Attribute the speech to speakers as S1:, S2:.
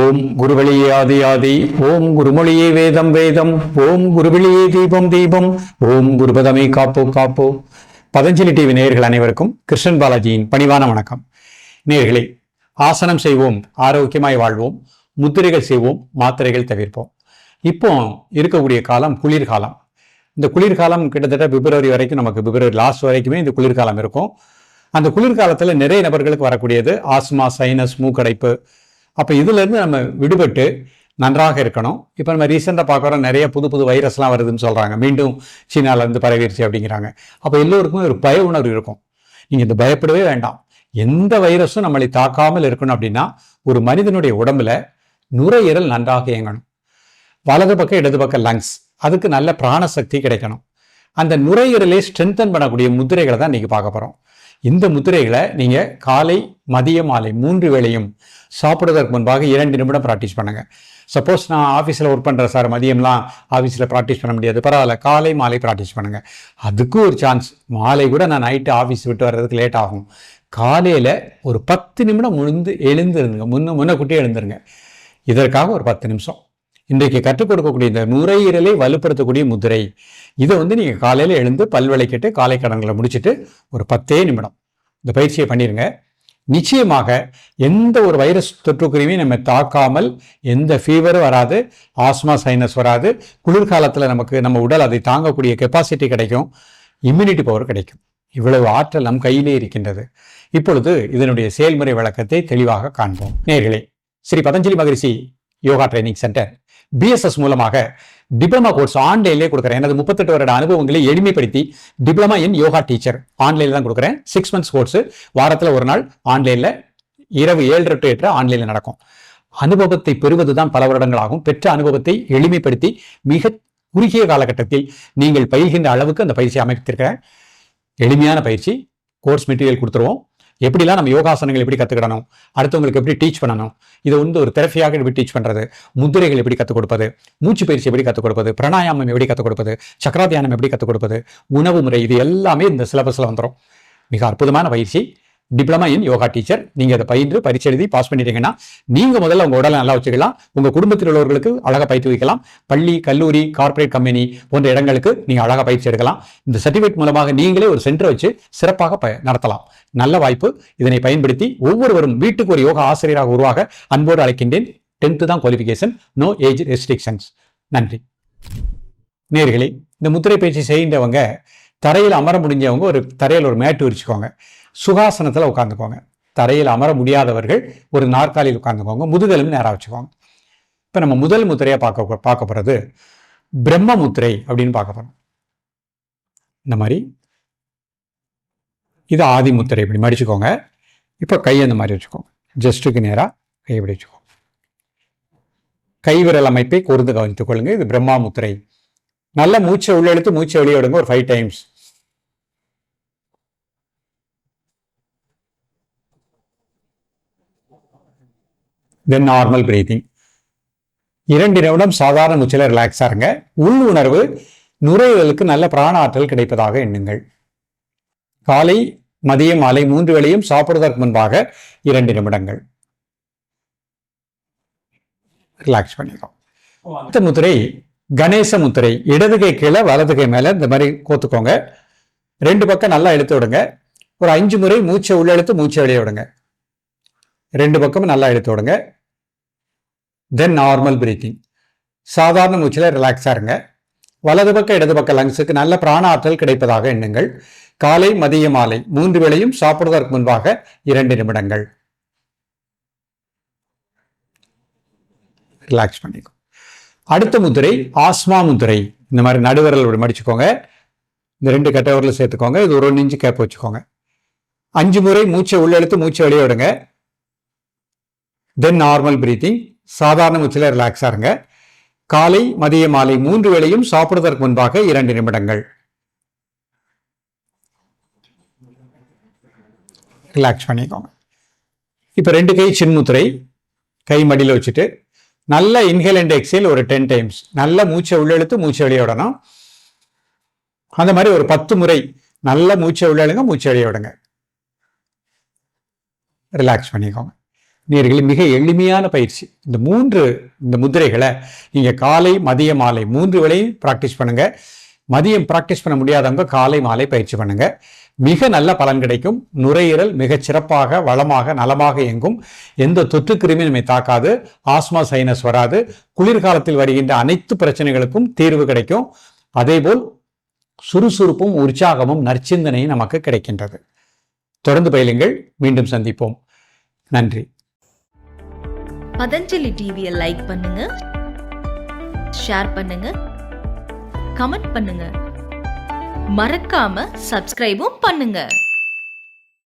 S1: ஓம் குருவழியே ஆதி ஆதி ஓம் குருமொழியே வேதம் வேதம் ஓம் குருவழியே தீபம் தீபம் ஓம் குருபதமே காப்போ காப்போ. பதஞ்சலி டிவி நேயர்கள் அனைவருக்கும் கிருஷ்ணன் பாலாஜியின் பணிவான வணக்கம். நேர்களே ஆசனம் செய்வோம் ஆரோக்கியமாய் வாழ்வோம் முத்திரைகள் செய்வோம் மாத்திரைகள் தவிர்ப்போம். இப்போ இருக்கக்கூடிய காலம் குளிர்காலம். இந்த குளிர்காலம் கிட்டத்தட்ட பிப்ரவரி வரைக்கும் நமக்கு பிப்ரவரி லாஸ்ட் வரைக்குமே இந்த குளிர்காலம் இருக்கும். அந்த குளிர்காலத்தில் நிறைய நபர்களுக்கு வரக்கூடியது ஆஸ்மா சைனஸ் மூக்கடைப்பு அப்போ இதுலேருந்து நம்ம விடுபட்டு நன்றாக இருக்கணும். இப்போ நம்ம ரீசெண்டாக பார்க்குறோம் நிறைய புது புது வைரஸ்லாம் வருதுன்னு சொல்கிறாங்க மீண்டும் சீனாலேருந்து பரவிடுச்சு அப்படிங்கிறாங்க. அப்போ எல்லோருக்குமே ஒரு பய உணர்வு இருக்கும். நீங்கள் இந்த பயப்படவே வேண்டாம். எந்த வைரஸும் நம்மளை தாக்காமல் இருக்கணும் அப்படின்னா ஒரு மனிதனுடைய உடம்புல நுரையீரல் நன்றாக இயங்கணும். வலது பக்கம் இடது பக்கம் லங்ஸ் அதுக்கு நல்ல பிராணசக்தி கிடைக்கணும். அந்த நுரையீரலை ஸ்ட்ரென்தன் பண்ணக்கூடிய முத்திரைகளை தான் இன்றைக்கி பார்க்க போகிறோம் இந்த முத்திரைகளை நீங்கள் காலை மதிய மாலை மூன்று வேளையும் சாப்பிடுவதற்கு முன்பாக இரண்டு நிமிடம் ப்ராக்டிஸ் பண்ணுங்கள் சப்போஸ் நான் ஆஃபீஸில் ஒர்க் பண்ணுறேன் சார் மதியம்லாம் ஆஃபீஸில் ப்ராக்டிஸ் பண்ண முடியாது. பரவாயில்ல காலை மாலை ப்ராக்டிஸ் பண்ணுங்கள் அதுக்கும் ஒரு சான்ஸ் மாலை கூட நான் நைட்டு ஆஃபீஸ் விட்டு வர்றதுக்கு லேட் ஆகும். காலையில் ஒரு பத்து நிமிடம் முழுந்து எழுந்திருந்துங்க முன்ன முன்னக்கூட்டியே எழுந்துருங்க. இதற்காக ஒரு பத்து நிமிஷம். இன்றைக்கு கற்றுக் கொடுக்கக்கூடிய இந்த நுரையீரலை வலுப்படுத்தக்கூடிய முதிரை. இதை வந்து நீங்கள் காலையில் எழுந்து பல்வளைக்கிட்டு காலை கடன்களை முடிச்சுட்டு ஒரு பத்தே நிமிடம். இந்த பயிற்சியை பண்ணிடுங்க நிச்சயமாக எந்த ஒரு வைரஸ் தொற்றுக்குருவியும் நம்ம தாக்காமல் எந்த ஃபீவரும் வராது ஆஸ்மா சைனஸ் வராது குளிர்காலத்தில் நமக்கு நம்ம உடல் அதை தாங்கக்கூடிய கெப்பாசிட்டி கிடைக்கும் இம்யூனிட்டி பவர் கிடைக்கும். இவ்வளவு ஆற்றல் நம் கையிலே இருக்கின்றது. இப்பொழுது இதனுடைய செயல்முறை விளக்கத்தை தெளிவாக காண்போம். நேர்களே Shri Patanjali Maharishi yoga training centre BSS மூலமாக டிப்ளமா கோர்ஸ் ஆன்லைன்லேயே கொடுக்குறேன். எனது முப்பத்தெட்டு வருட அனுபவங்களை எளிமைப்படுத்தி டிப்ளமா இன் யோகா டீச்சர் ஆன்லைனில் தான் கொடுக்குறேன். சிக்ஸ் மந்த்ஸ் கோர்ஸ் வாரத்தில் ஒரு நாள் ஆன்லைனில் இரவு ஏழு டு எட்டு ஆன்லைனில் நடக்கும். அனுபவத்தை பெறுவது தான் பல வருடங்களாகும். பெற்ற அனுபவத்தை எளிமைப்படுத்தி மிக குறுகிய காலகட்டத்தில் நீங்கள் பயில்கின்ற அளவுக்கு அந்த பயிற்சியை அமைத்திருக்கிறேன். எளிமையான பயிற்சி. கோர்ஸ் மெட்டீரியல் கொடுத்துருவோம். எப்படிலாம் நம்ம யோகாசனங்கள் எப்படி கற்றுக்கிடணும் அடுத்தவங்களுக்கு எப்படி டீச் பண்ணணும்? இதை வந்து ஒரு தெரப்பியாக எப்படி டீச் பண்ணுறது முதிரைகள் எப்படி கற்றுக் கொடுப்பது? மூச்சு பயிற்சி எப்படி கற்றுக் கொடுப்பது? பிராணாயாமம் எப்படி கற்றுக் கொடுப்பது? சக்கரா தியானம் எப்படி கற்றுக் கொடுப்பது? உணவு முறை இது எல்லாமே இந்த சிலபஸில் வந்துடும் மிக அற்புதமான பயிற்சி. டிப்ளமா இன் யோகா டீச்சர் நீங்க அதை பயின்று பரிசு எழுதி பாஸ் பண்ணிட்டீங்கன்னா நீங்க முதல்ல உங்க உடலை நல்லா வச்சுக்கலாம். உங்க குடும்பத்தில் உள்ளவர்களுக்கு அழகா பயிற்சி வைக்கலாம். பள்ளி கல்லூரி கார்ப்பரேட் கம்பெனி போன்ற இடங்களுக்கு நீங்க அழகா பயிற்சி எடுக்கலாம். இந்த சர்டிஃபிகேட் மூலமாக நீங்களே ஒரு சென்டர் வச்சு சிறப்பாக ப- நடத்தலாம். நல்ல வாய்ப்பு. இதனை பயன்படுத்தி ஒவ்வொருவரும் வீட்டுக்கு ஒரு யோகா ஆசிரியராக உருவாக அன்போடு அழைக்கின்றேன். டென்த்து தான் குவாலிஃபிகேஷன் நோ ஏஜ் ரெஸ்ட்ரிக்ஷன்ஸ் நன்றி. நேர்களே இந்த முத்திரை பயிற்சி செய்கின்றவங்க தரையில் அமர முடிஞ்சவங்க ஒரு தரையில் ஒரு மேட்டு விரிச்சுக்கோங்க. சுகாசனத்தில் உட்காந்துக்கோங்க தரையில் அமர முடியாதவர்கள் ஒரு நாற்காலியில் உட்காந்துக்கோங்க முதுகெலும்பு நேராக வச்சுக்கோங்க. இப்போ நம்ம முதல் முத்திரையாக பார்க்க பார்க்க போகிறது பிரம்ம முத்திரை அப்படின்னு பார்க்க போகிறோம் இந்த மாதிரி. இது ஆதி முத்திரை இப்படி மடிச்சுக்கோங்க. இப்போ கை அந்த மாதிரி வச்சுக்கோங்க. ஜஸ்ட்டுக்கு நேராக கை இப்படி வச்சுக்கோங்க. கைவிரல் அமைப்பை கூர்ந்து கவனித்துக் கொள்ளுங்க. இது பிரம்மா முத்திரை. நல்ல மூச்சை உள்ளெழுத்து மூச்சை வெளியே விடுங்க. ஒரு five times then normal breathing இரண்டு நிமிடம் சாதாரண மூச்சில் ரிலாக்ஸாக இருங்க. உள் உணர்வு நுரையீரலுக்கு நல்ல பிராண ஆற்றல் கிடைப்பதாக எண்ணுங்கள். காலை மதியம் மாலை மூன்று வேளையும் சாப்பிடுவதற்கு முன்பாக இரண்டு நிமிடங்கள். ரிலாக்ஸ் பண்ணிக்கோ அடுத்த முத்திரை கணேச முத்திரை. இடது கை கீழே வலது கை மேலே இந்த மாதிரி கோத்துக்கோங்க. ரெண்டு பக்கம் நல்லா இழுத்து விடுங்க. ஒரு அஞ்சு முறை மூச்சை உள்ளெழுத்து மூச்சை வெளியே விடுங்க. ரெண்டு பக்கமும் நல்லா இழுத்து விடுங்க. தென் நார்மல் பிரீத்திங் சாதாரண மூச்சில் ரிலாக்ஸாக இருங்க. வலது பக்கம் இடது பக்க லங்ஸுக்கு நல்ல பிராண ஆற்றல் கிடைப்பதாக எண்ணுங்கள். காலை மதிய மாலை மூன்று வேளையும் சாப்பிடுவதற்கு முன்பாக இரண்டு நிமிடங்கள். ரிலாக்ஸ் பண்ணிக்கும் அடுத்த முதிரை ஆஸ்மா முதிரை. இந்த மாதிரி நடுவிரல் இப்படி மடிச்சுக்கோங்க. இந்த ரெண்டு கட்டவரில் சேர்த்துக்கோங்க. இது ஒரு இன்ச்சு கேப் வச்சுக்கோங்க. அஞ்சு முறை மூச்சை உள்ளெழுத்து மூச்சை வெளியே விடுங்க. தென் நார்மல் பிரீத்திங் சாதாரண உச்சில ரிலாக்ஸாக இருங்க. காலை மதிய மாலை மூன்று வேளையும் சாப்பிடுவதற்கு முன்பாக இரண்டு நிமிடங்கள். ரிலாக்ஸ் பண்ணிக்கோங்க. இப்போ ரெண்டு கை சின்முத்திரை கை மடியில் வச்சுட்டு நல்ல இன்ஹேல் அண்ட் எக்ஸேல் ஒரு டென் டைம்ஸ் நல்ல மூச்சை உள்ளெழுத்து மூச்சை வெளியே விடணும். அந்த மாதிரி ஒரு பத்து முறை நல்ல மூச்சை உள்ளெழுங்க மூச்சை வெளியே விடுங்க. ரிலாக்ஸ் பண்ணிக்கோங்க. நேர்களே மிக எளிமையான பயிற்சி. இந்த மூன்று இந்த முதிரைகளை நீங்கள் காலை மதிய மாலை மூன்று வேளையும் ப்ராக்டிஸ் பண்ணுங்கள் மதியம் ப்ராக்டிஸ் பண்ண முடியாதவங்க காலை மாலை பயிற்சி பண்ணுங்கள் மிக நல்ல பலன் கிடைக்கும். நுரையீரல் மிகச் சிறப்பாக வளமாக நலமாக இயங்கும். எந்த தொற்று கிருமி நம்மை தாக்காது. ஆஸ்மா சைனஸ் வராது. குளிர்காலத்தில் வருகின்ற அனைத்து பிரச்சனைகளுக்கும் தீர்வு கிடைக்கும். அதேபோல் சுறுசுறுப்பும் உற்சாகமும் நற்சிந்தனையும் நமக்கு கிடைக்கின்றது. தொடர்ந்து பயிலுங்கள். மீண்டும் சந்திப்போம். நன்றி.
S2: பதஞ்சலி டிவியை லைக் பண்ணுங்க. ஷேர் பண்ணுங்க. கமெண்ட் பண்ணுங்க. மறக்காம சப்ஸ்கிரைபும் பண்ணுங்க.